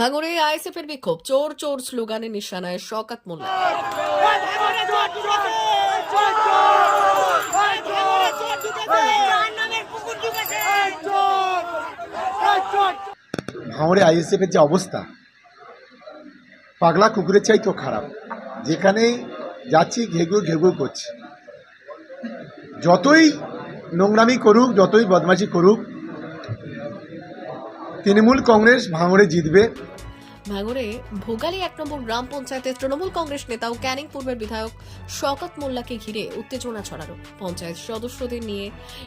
ভাঙড়ে আইএসএফ এর বিক্ষোভ, চোর চোর স্লোগানে নিশানায় শকাত ভাঁড়ে আইএসএফ এর যে অবস্থা, পাগলা কুকুরের চাই তো খারাপ। যেখানেই যাচ্ছি, ঘেঘু ঘেঘু করছি। যতই নোংরামি করুক, যতই বদমাশি করুক তৃণমূল কংগ্রেস ভাঙড়ে জিতবে। ভাঙড়ে ভোগালী এক নম্বর গ্রাম পঞ্চায়েতের তৃণমূল কংগ্রেস নেতা ও ক্যানিং পূর্বের বিধায়ক শওকত মোল্লাকে ঘিরে উত্তেজনা ছড়ানো। পঞ্চায়েত সদস্যদের নিয়ে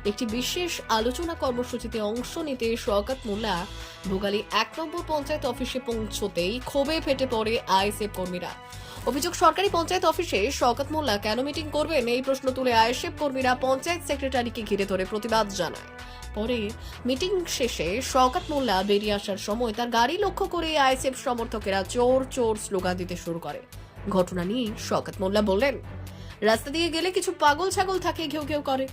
একটি বিশেষ আলোচনা কর্মসূচিতে অংশ নিতে শওকত মোল্লা ভোগালী এক নম্বর পঞ্চায়েত অফিসে পৌঁছতেই ক্ষোভে ফেটে পড়ে আইএসএফ কর্মীরা। অভিযোগ, সরকারি পঞ্চায়েত অফিসে শওকত মোল্লা কেন মিটিং করবেন এই প্রশ্ন তুলে আইএসএফ কর্মীরা পঞ্চায়েত সেক্রেটারিকে ঘিরে ধরে প্রতিবাদ জানায়। পরে মিটিং শেষে শওকত মোল্লা বেরিয়ে আসার সময় তার গাড়ি লক্ষ্য করে আইএসএফ সমর্থকেরা চোর চোর স্লোগান দিতে শুরু করে। ঘটনা নিয়ে শওকত মোল্লা বললেন, রাস্তা দিয়ে গেলে কিছু পাগল ছাগল থাকে, ঘেউ ঘেউ করে।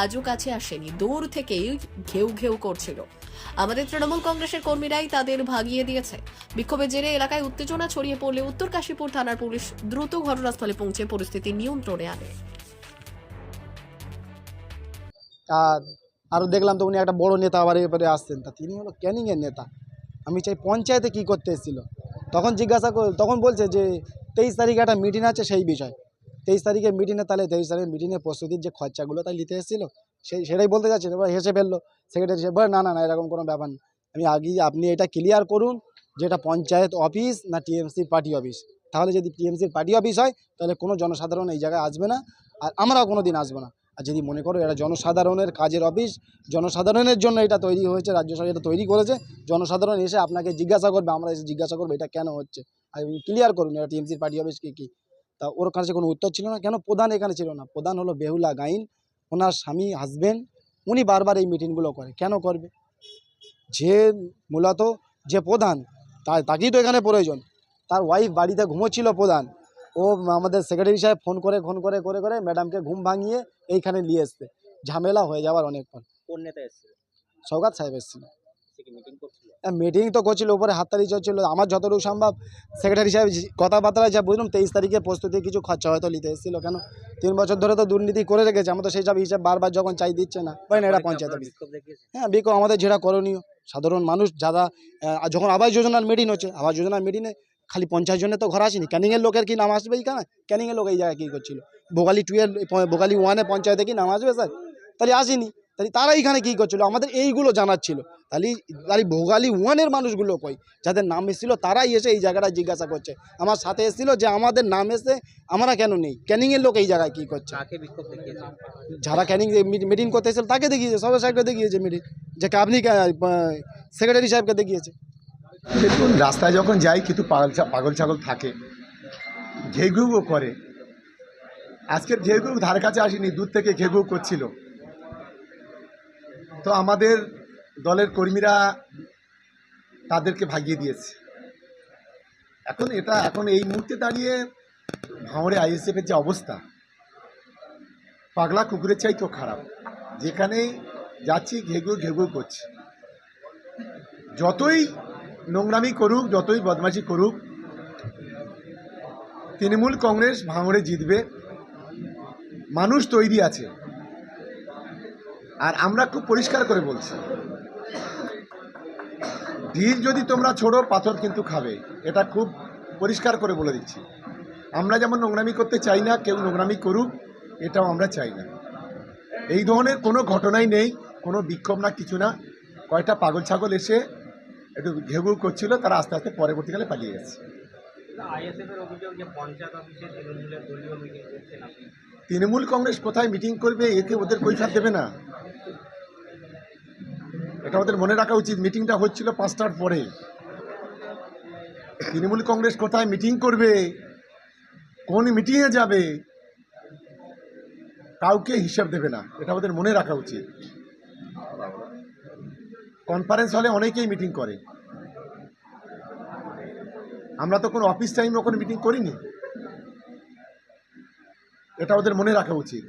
আজও কাছে আসেনি, দূর থেকেই ঘেউ ঘেউ করছিল। আমাদের তৃণমূল কংগ্রেসের কর্মীরাই তাদের ভাগিয়ে দিয়েছে। বিক্ষোভের জেরে এলাকায় উত্তেজনা ছড়িয়ে পড়লে উত্তর কাশীপুর থানার পুলিশ দ্রুত ঘটনাস্থলে পৌঁছে পরিস্থিতি নিয়ন্ত্রণে আনে। আরও দেখলাম তো উনি একটা বড় নেতা আবার এবারে আসছেন। তা তিনি হলো ক্যানিংয়ের নেতা। আমি চাই পঞ্চায়েতে কি করতে এসেছিল? তখন জিজ্ঞাসা তখন বলছে যে তেইশ তারিখে একটা মিটিং আছে সেই বিষয়। তেইশ তারিখে মিটিংয়ে তাহলে তেইশ তারিখের মিটিংয়ে প্রস্তুতির যে খরচাগুলো তাই নিতে এসেছিল সেই সেটাই বলতে যাচ্ছেন এবার হেসে ফেলল। সেক্রেটারি বলে, না না না এরকম কোনো ব্যাপার না। আমি আগেই আপনি এটা ক্লিয়ার করুন যে এটা পঞ্চায়েত অফিস না টিএমসির পার্টি অফিস তাহলে যদি টিএমসির পার্টি অফিস হয় তাহলে কোনো জনসাধারণ এই জায়গায় আসবে না। আর আমরাও কোনো দিন আসব না। আর যদি মনে করো এটা জনসাধারণের কাজের অফিস, জনসাধারণের জন্য এটা তৈরি হয়েছে, রাজ্য সরকার এটা তৈরি করেছে, জনসাধারণ এসে আপনাকে জিজ্ঞাসা করবে, আমরা এসে জিজ্ঞাসা করব এটা কেন হচ্ছে? আর ক্লিয়ার করুন এটা টিএমসির পার্টি অফিস কী কী? তা ওর কাছে কোনো উত্তর ছিল না, কেন প্রধান এখানে ছিল না? প্রধান হলো বেহুলা গাইন, ওনার স্বামী হাজবেন্ড উনি বারবার এই মিটিংগুলো করে, কেন করবে? যে মূলত যে প্রধান, তা- তাকেই তো এখানে প্রয়োজন। তার ওয়াইফ বাড়িতে ঘুমোচ্ছিল প্রধান। ও আমাদের সেক্রেটারি সাহেব ফোন করে ফোন করে করে করে ম্যাডামকে ঘুম ভাঙিয়ে এইখানে নিয়ে আসতে ঝামেলা হয়ে যাওয়ার অনেকক্ষণ কোন নেতা এসেছিল? সৌগাত সাহেব এসেছিল। মিটিং তো করছিল উপরে হাততালি চলছিল। আমার যতটুকু সম্ভব সেক্রেটারি সাহেব কথাবার্তা যা বুঝলাম তেইশ তারিখে প্রস্তুতি কিছু খরচা হয়তো নিতে এসেছিল। কেন? তিন বছর ধরে তো দুর্নীতি করে রেখেছে আমরা তো সেই সব হিসাব বারবার যখন চাই দিচ্ছে না। বলেন এটা পঞ্চায়েত অফিস। হ্যাঁ বিকো আমাদের যেটা করণীয়। সাধারণ মানুষ যারা যখন আবাস যোজনার মিটিং হচ্ছে আবাস যোজনার মিটিংয়ে খালি পঞ্চাশ জনের তো ঘর আসেনি। ক্যানিংয়ের লোকের কি নাম আসবে কেন ক্যানিংয়ের লোক এই জায়গায় কী করছিল? ভোগালি টুয়ের ভোগালি ওয়ানে পঞ্চায়েতে কি নাম আসবে স্যার তাহলে আসেনি। তাহলে তারা এখানে কী করছিল? আমাদের এইগুলো জানার ছিল। তাহলে তাহলে ভোগালি ওয়ানের মানুষগুলো কই? যাদের নাম এসেছিল তারাই এসে এই জায়গাটা জিজ্ঞাসা করছে। আমার সাথে এসেছিল যে আমাদের নাম এসে আমরা কেন নেই? ক্যানিংয়ের লোক এই জায়গায় কী করছে? যারা ক্যানিং মিটিং করতে এসেছিল তাকে দেখিয়েছে সবাই সাহেবকে দেখিয়েছে মিটিং যে আপনি সেক্রেটারি সাহেবকে দেখিয়েছে। দেখুন রাস্তায় যখন যাই কিছু পাগল পাগল ছাগল থাকে। ঘেঘুও করে। আজকের ঘেঘু ধার কাছে আসেনি, দূর থেকে ঘেঘু করছিল। তো আমাদের দলের কর্মীরা তাদেরকে ভাগিয়ে দিয়েছে। এখন এটা, এখন এই মুহূর্তে দাঁড়িয়ে ভাঁড়ে আইএসএফের যে অবস্থা, পাগলা কুকুরের চাই তো খারাপ। যেখানেই যাচ্ছি, ঘেঘু ঘেঘু করছি। যতই নোংরামি করুক, যতই বদমাশি করুক, তৃণমূল কংগ্রেস ভাঙড়ে জিতবে। মানুষ তৈরি আছে। আর আমরা খুব পরিষ্কার করে বলছি, ঢিল যদি তোমরা ছোড়ো, পাথর কিন্তু খাবে। এটা খুব পরিষ্কার করে বলে দিচ্ছি। আমরা যেমন নোংরামি করতে চাই না, কেউ নোংরামি করুক, এটাও আমরা চাই না। এই ধরনের কোনো ঘটনাই নেই, কোনো বিক্ষোভ না, কিছু না। কয়টা পাগল ছাগল এসে একটু ঘেউ ঘেউ করছিল তারা আস্তে আস্তে পরবর্তীকালে পালিয়ে গেছে। তৃণমূল কংগ্রেস কোথায় মিটিং করবে একে ওদের কৈফাত দেবে না। এটা ওদের মনে রাখা উচিত মিটিংটা হচ্ছিল পাঁচটার পরে। তৃণমূল কংগ্রেস কোথায় মিটিং করবে কোন মিটিংয়ে যাবে কাউকে হিসাব দেবে না। এটা ওদের মনে রাখা উচিত। কনফারেন্স হলে অনেকেই মিটিং করে। আমরা তো কোনো অফিস টাইমে ওখানে মিটিং করিনি। এটা ওদের মনে রাখা উচিত।